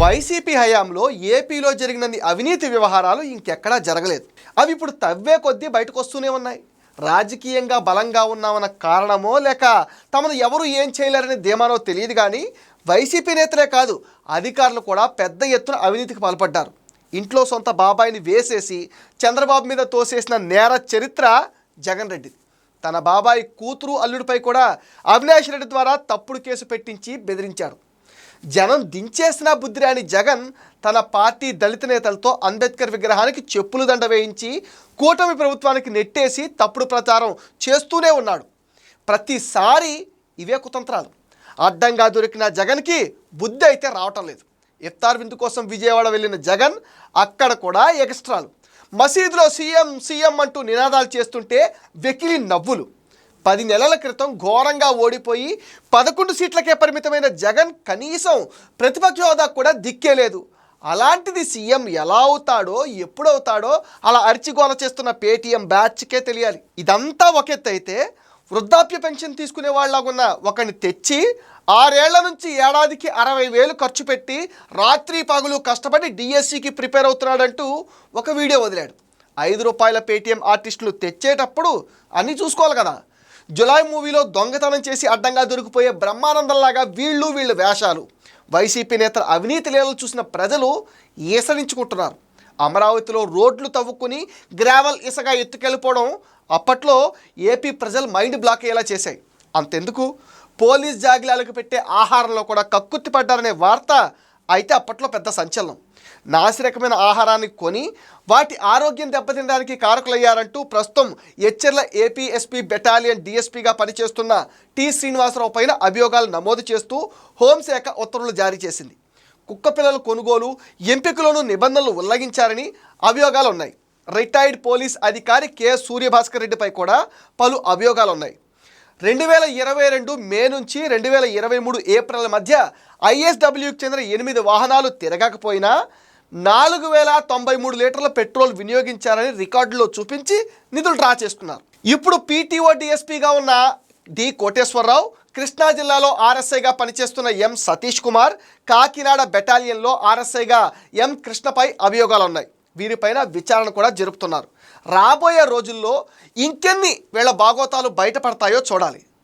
YCP హయాంలో ఏపీలో జరిగినన్ని అవినీతి వ్యవహారాలు ఇంకెక్కడా జరగలేదు. అవి ఇప్పుడు తవ్వే కొద్దీ బయటకు వస్తూనే ఉన్నాయి. రాజకీయంగా బలంగా ఉన్నామన్న కారణమో లేక తమను ఎవరు ఏం చేయలేరని ధీమానో తెలియదు కానీ వైసీపీ నేతలే కాదు అధికారులు కూడా పెద్ద ఎత్తున అవినీతికి పాల్పడ్డారు. ఇంట్లో సొంత బాబాయిని వేసేసి చంద్రబాబు మీద తోసేసిన నేర చరిత్ర జగన్ రెడ్డిది. తన బాబాయి కూతురు అల్లుడిపై కూడా అవినాష్ రెడ్డి ద్వారా తప్పుడు కేసు పెట్టించి బెదిరించాడు జనం దించేసిన బుద్ధిరాని జగన్ తన పార్టీ దళిత నేతలతో అంబేద్కర్ విగ్రహానికి చెప్పులు దండ వేయించి కూటమి ప్రభుత్వానికి నెట్టేసి తప్పుడు ప్రచారం చేస్తూనే ఉన్నాడు. ప్రతిసారి ఇవే కుతంత్రాలు. అడ్డంగా దొరికిన జగన్కి బుద్ధి అయితే రావటం లేదు. ఇఫ్తార్ విందు కోసం విజయవాడ వెళ్ళిన జగన్ అక్కడ కూడా ఎక్స్ట్రాలు మసీదులో సీఎం సీఎం అంటూ నినాదాలు చేస్తుంటే వెకిలి నవ్వులు. పది నెలల క్రితం ఘోరంగా ఓడిపోయి పదకొండు సీట్లకే పరిమితమైన జగన్ కనీసం ప్రతిపక్ష హోదా కూడా దిక్కే లేదు అలాంటిది సీఎం ఎలా అవుతాడో ఎప్పుడు అవుతాడో అలా అరిచిగోల చేస్తున్న పేటీఎం బ్యాచ్కే తెలియాలి. ఇదంతా ఒక ఎత్తు అయితే వృద్ధాప్య పెన్షన్ తీసుకునే వాళ్ళగున్న ఒకరిని తెచ్చి ఆరేళ్ళ నుంచి ఏడాదికి అరవై వేలు ఖర్చు పెట్టి రాత్రి పగులు కష్టపడి డిఎస్సికి ప్రిపేర్ అవుతున్నాడంటూ ఒక వీడియో వదిలాడు. ఐదు రూపాయల పేటీఎం ఆర్టిస్టులు తెచ్చేటప్పుడు అన్నీ చూసుకోవాలి కదా. జులై మూవీలో దొంగతనం చేసి అడ్డంగా దొరికిపోయే బ్రహ్మానందంలాగా వీళ్ళు వీళ్ళ వేషాలు. వైసీపీ నేతల అవినీతి లీలలు చూసిన ప్రజలు ఈసరించుకుంటున్నారు అమరావతిలో రోడ్లు తవ్వుకుని గ్రావెల్ ఇసగ ఎత్తుకెళ్ళిపోవడం అప్పట్లో ఏపీ ప్రజలు మైండ్ బ్లాక్ అయ్యేలా చేశాయి. అంతెందుకు? పోలీస్ జాగిలాలకు పెట్టే ఆహారంలో కూడా కక్కుర్తి పడ్డారనే వార్త అయితే అప్పట్లో పెద్ద సంచలనం. నాసిరకమైన ఆహారాన్ని కొని వాటి ఆరోగ్యం దెబ్బతినడానికి కారకులయ్యారంటూ ప్రస్తుతం ఎచ్చెర్ల ఏపీఎస్పీ బెటాలియన్ డిఎస్పీగా పనిచేస్తున్న టి శ్రీనివాసరావు పైన అభియోగాలు నమోదు చేస్తూ హోంశాఖ ఉత్తర్వులు జారీ చేసింది. కుక్క పిల్లల కొనుగోలు ఎంపికలోనూ నిబంధనలు ఉల్లంఘించారని అభియోగాలు ఉన్నాయి రిటైర్డ్ పోలీస్ అధికారి కె సూర్యభాస్కర్ రెడ్డిపై కూడా పలు అభియోగాలు ఉన్నాయి రెండు వేల ఇరవై రెండు మే నుంచి రెండు వేల ఇరవై మూడు ఏప్రిల్ మధ్య ఐఎస్డబ్ల్యూకి చెందిన ఎనిమిది వాహనాలు తిరగకపోయినా నాలుగు వేల తొంభై మూడు లీటర్ల పెట్రోల్ వినియోగించారని రికార్డులో చూపించి నిధులు డ్రా చేస్తున్నారు. ఇప్పుడు పీటీఓ డిఎస్పీగా ఉన్న డి కోటేశ్వరరావు కృష్ణా జిల్లాలో ఆర్ఎస్ఐగా పనిచేస్తున్న ఎం సతీష్ కుమార్ కాకినాడ బెటాలియన్లో ఆర్ఎస్ఐగా ఎం కృష్ణపై అభియోగాలు ఉన్నాయి వీరిపైన విచారణ కూడా జరుపుతున్నారు. రాబోయే రోజుల్లో ఇంకెన్ని వీళ్ళ బాగోతాలు బయటపడతాయో చూడాలి.